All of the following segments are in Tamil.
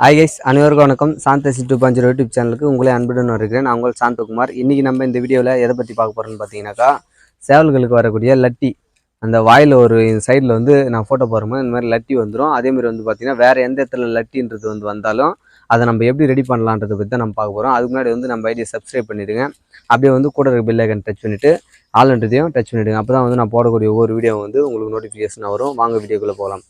ஹாய் கைஸ் அனைவருக்கும் வணக்கம். சாந்த சி டூ பாஞ்சு யூடியூப் சேனலுக்கு உங்களே அன்புடன் வருகிறேன். நான் உங்கள் சாந்தகுமார் இன்றைக்கி நம்ம இந்த வீடியோவில் எதை பற்றி பார்க்க போகிறோன்னு பார்த்தீங்கன்னாக்கா சேவல்களுக்கு வரக்கூடிய லட்டி. அந்த வாயில் ஒரு சைடில் வந்து நான் ஃபோட்டோ போகிறோமோ இந்த மாதிரி லட்டி வந்துடும் அதேமாதிரி வந்து பார்த்தீங்கன்னா வேறு எந்த இடத்துல லட்டின்றது வந்து வந்தாலும் அதை நம்ம எப்படி ரெடி பண்ணலான்றதை பற்றி தான் நம்ம பார்க்க போகிறோம் அதுக்கு முன்னாடி வந்து நம்ம ஐடியை சப்ஸ்கிரைப் பண்ணிவிடுங்க அப்படியே வந்து கூட இருக்க பில்லைக்கன் டச் பண்ணிவிட்டு ஆல்ன்றதையும் டச் பண்ணிவிடுங்க அப்போ தான் வந்து நான் போடக்கூடிய ஒவ்வொரு வீடியோ வந்து உங்களுக்கு நோட்டிஃபிகேஷன் வரும். வாங்க வீடியோக்குள்ளே போகலாம்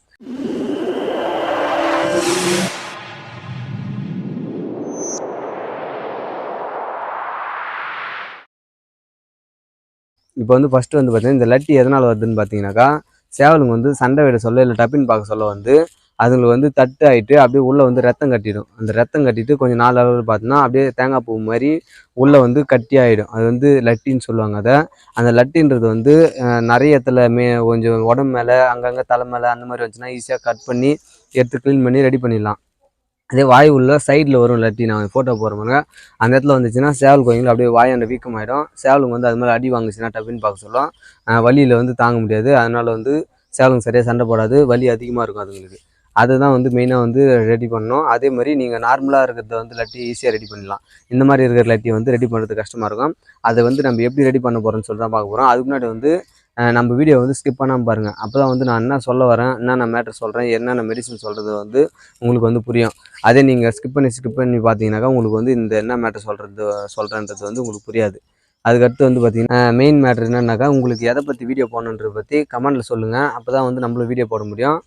இப்போ வந்து ஃபஸ்ட்டு வந்து பார்த்தீங்கன்னா இந்த லட்டி எதனால் வருதுன்னு பார்த்தீங்கன்னாக்கா சேவலுங்க வந்து சண்டை விட சொல்ல இல்லை டப்பின் பார்க்க சொல்ல வந்து அதுங்களுக்கு வந்து தட்டு ஆகிட்டு அப்படியே உள்ளே வந்து ரத்தம் கட்டிடும். அந்த ரத்தம் கட்டிட்டு கொஞ்சம் நாள் அளவில் பார்த்தோன்னா அப்படியே தேங்காய் பூ மாதிரி உள்ளே வந்து கட்டி ஆகிடும் அது வந்து லட்டின்னு சொல்லுவாங்க அதை. அந்த லட்டின்றது வந்து நிறைய இடத்துல மே கொஞ்சம் உடம்பு மேலே அங்கங்கே தலை மேலே அந்த மாதிரி வந்துச்சுன்னா ஈஸியாக கட் பண்ணி எடுத்து க்ளீன் பண்ணி ரெடி பண்ணிடலாம். அதே வாய் உள்ள சைடில் வரும் லட்டி நான் ஃபோட்டோ போகிறவங்க அந்த இடத்துல வந்துச்சுன்னா சேவல் கோயிங்கள் அப்படியே வாயாண்ட வீக்கமாயிடும். சேவலுங்க வந்து அது மாதிரி அடி வாங்குச்சுன்னா டப்பின்னு பார்க்க சொல்லலாம் வலியில் வந்து தாங்க முடியாது. அதனால் வந்து சேவலுங்க சரியாக சண்டை போடாது. வலி அதிகமாக இருக்கும் அதுங்களுக்கு. அதுதான் வந்து மெயினாக வந்து ரெடி பண்ணணும். அதே மாதிரி நீங்கள் நார்மலாக இருக்கிறத வந்து லட்டி ஈஸியாக ரெடி பண்ணலாம் இந்த மாதிரி இருக்கிற லட்டியை வந்து ரெடி பண்ணுறது கஷ்டமாக இருக்கும். அதை வந்து நம்ம எப்படி ரெடி பண்ண போகிறோம்னு சொல்லி தான் பார்க்க போகிறோம் அதுக்கு முன்னாடி வந்து நம்ம வீடியோ வந்து ஸ்கிப் பண்ணாமல் பாருங்கள் அப்போ தான் வந்து நான் என்ன சொல்ல வரேன் என்னென்ன மேட்டர் சொல்கிறேன் என்னென்ன மெடிசன் சொல்கிறது வந்து உங்களுக்கு வந்து புரியும். அதே நீங்கள் ஸ்கிப் பண்ணி ஸ்கிப் பண்ணி பார்த்தீங்கன்னாக்கா உங்களுக்கு வந்து இந்த என்ன மேட்டர் சொல்கிறது சொல்கிறேன்றது வந்து உங்களுக்கு புரியாது. அதுக்கடுத்து வந்து பார்த்தீங்கன்னா மெயின் மேட்ரு என்னென்னாக்கா உங்களுக்கு எதை பற்றி வீடியோ போடணுன்றதை பற்றி கமெண்ட்டில் சொல்லுங்கள் அப்போ தான் வந்து நம்மளும் வீடியோ போட முடியும்.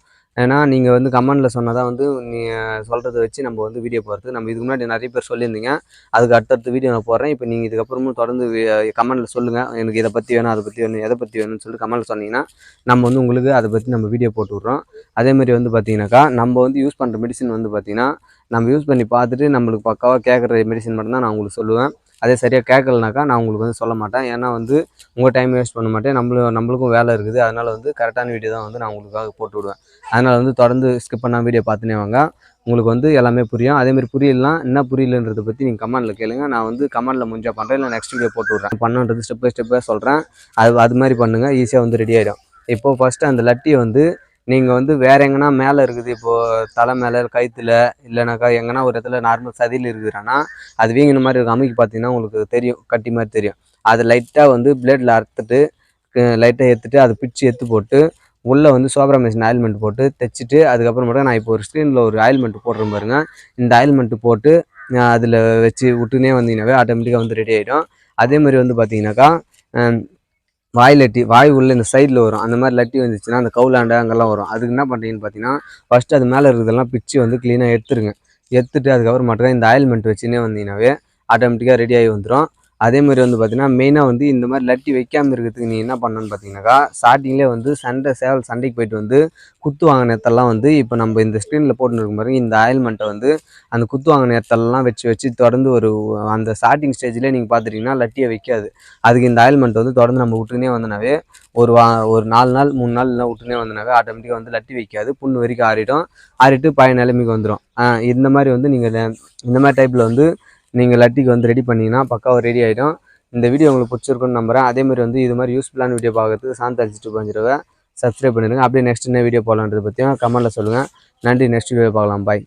ஏன்னா நீங்கள் வந்து கமெண்டில் சொன்னால் வந்து நீங்கள் சொல்கிறத வச்சு நம்ம வந்து வீடியோ போடுறது. நம்ம இதுக்கு முன்னாடி நிறைய பேர் சொல்லியிருந்தீங்க. அதுக்கு அடுத்தடுத்து வீடியோ நான் போடுறேன். இப்போ நீங்கள் இதுக்கப்புறமும் தொடர்ந்து கமெண்டில் சொல்லுங்கள் எனக்கு இதை பற்றி வேணும் அதை பற்றி வேணும் எதை பற்றி வேணும்னு சொல்லிட்டு கமெண்டில் சொன்னீங்கன்னா நம்ம வந்து உங்களுக்கு அதை பற்றி நம்ம வீடியோ போட்டு விட்றோம். அதேமாதிரி வந்து பார்த்தீங்கன்னாக்கா நம்ம வந்து யூஸ் பண்ணுற மெடிசன் வந்து பார்த்திங்கன்னா நம்ம யூஸ் பண்ணி பார்த்துட்டு நம்மளுக்கு பக்காவாக கேட்குற மெடிசன் மட்டும்தான் நான் உங்களுக்கு சொல்லுவேன். அதே சரியாக கேட்கலனாக்கா நான் உங்களுக்கு வந்து சொல்ல மாட்டேன். ஏன்னா வந்து உங்கள் டைம் வேஸ்ட் பண்ண மாட்டேன். நம்மளும் நம்மளுக்கும் வேலை இருக்குது. அதனால் வந்து கரெக்டான வீடியோ தான் வந்து நான் உங்களுக்காக போட்டு விடுவேன். அதனால் வந்து தொடர்ந்து ஸ்கிப் பண்ணால் வீடியோ பார்த்துனே வாங்க. உங்களுக்கு வந்து எல்லாமே புரியும். அதேமாதிரி புரியலாம் என்ன புரியலன்றதை பற்றி நீங்கள் கமெண்ட்டில் கேளுங்க. நான் வந்து கமெண்ட்டில் முடிஞ்சா பண்ணுறேன் இல்லை நெக்ஸ்ட் வீடியோ போட்டு விட்றேன். பண்ணுன்றது ஸ்டெப் பை ஸ்டெப்பாக சொல்கிறேன் அது அது மாதிரி பண்ணுங்கள் ஈஸியாக வந்து ரெடி ஆகிடும் இப்போது ஃபஸ்ட்டு அந்த லட்டியை வந்து நீங்கள் வந்து வேற எங்கன்னா மேலே இருக்குது. இப்போது தலை மேலே கயிற்றுல இல்லைனாக்கா எங்கன்னா ஒரு இடத்துல நார்மல் சதியில் இருக்குதுன்னா அது வீங்கின மாதிரி இருக்கும். அமைக்கி பார்த்தீங்கன்னா உங்களுக்கு தெரியும் கட்டி மாதிரி தெரியும். அது லைட்டாக வந்து பிளேடில் அறுத்துட்டு லைட்டாக ஏற்றுட்டு அதை பிச்சு எடுத்து போட்டு உள்ளே வந்து சோப்ரா மிஷின் ஆயில்மெண்ட் போட்டு தைச்சிட்டு அதுக்கப்புறமேட்டு நான் இப்போ ஒரு ஸ்க்ரீனில் ஒரு ஆயில்மெண்ட் போடுறேன் பாருங்க. இந்த ஆயில்மெண்ட்டு போட்டு அதில் வச்சு விட்டுனே வந்தீங்கன்னாவே ஆட்டோமேட்டிக்காக வந்து ரெடி ஆகிடும் அதே மாதிரி வந்து பார்த்தீங்கன்னாக்கா வாய் லட்டி வாய் உள்ள இந்த சைடில் வரும். அந்த மாதிரி லட்டி வந்துச்சுன்னா அந்த கவுலாண்டை அங்கெல்லாம் வரும். அதுக்கு என்ன பண்ணுறீங்கன்னு பார்த்தீங்கன்னா ஃபஸ்ட்டு அது மேலே இருக்கிறதெல்லாம் பிச்சு வந்து க்ளீனாக எடுத்துருங்க. எடுத்துட்டு அதுக்கப்புறம் மட்டும் இந்த ஆயில்மெண்ட் வச்சுன்னே வந்தீங்கன்னாவே ஆட்டோமேட்டிக்காக ரெடி ஆகி வந்துடும் அதே மாதிரி வந்து பார்த்தீங்கன்னா மெயினாக வந்து இந்த மாதிரி லட்டி வைக்காமல் இருக்கிறதுக்கு நீ என்ன பண்ணணும்னு பார்த்தீங்கன்னாக்கா ஸ்டார்டிங்லேயே வந்து சண்டை சேவல் சண்டைக்கு போயிட்டு வந்து குத்து வாங்கின நேரத்தெல்லாம் வந்து இப்போ நம்ம இந்த ஸ்க்ரீனில் போட்டுன்னு இருக்கும் பாருங்க இந்த ஆயில்மெண்ட்டை வந்து அந்த குத்து வாங்கின நேரத்தெல்லாம் வச்சு வச்சு தொடர்ந்து ஒரு அந்த ஸ்டார்டிங் ஸ்டேஜ்லேயே நீங்கள் பார்த்துட்டிங்கன்னா லட்டியை வைக்காது. அதுக்கு இந்த ஆயில்மெண்ட் வந்து தொடர்ந்து நம்ம விட்டுனே வந்தனாவே ஒரு வா ஒரு நாலு நாள் மூணு நாள் இல்லை விட்டுனே வந்தனாவே ஆட்டோமேட்டிக்காக வந்து லட்டி வைக்காது. புண்ணு வரைக்கும் ஆறிடும். ஆறிட்டு பழைய நிலைமைக்கு வந்துடும் இந்த மாதிரி வந்து நீங்கள் இந்த மாதிரி டைப்பில் வந்து நீங்கள் லட்டிக்கு வந்து ரெடி பண்ணிங்கன்னா பக்காவாக ரெடி ஆகிடும் இந்த வீடியோ உங்களுக்கு பிடிச்சிருக்குன்னு நம்புறேன். அதே மாதிரி வந்து இது மாதிரி யூஸ்ஃபுல்லான வீடியோ பார்க்கறதுக்கு சாந்த் அடிச்சுட்டு பஞ்சிருவை சப்ஸ்கிரைப் பண்ணிடுங்க. அப்படியே நெக்ஸ்ட் என்ன வீடியோ போகலான்றது பற்றியும் கமெண்ட்டில் சொல்லுங்கள் நன்றி. நெக்ஸ்ட் வீடியோ பார்க்கலாம். பாய்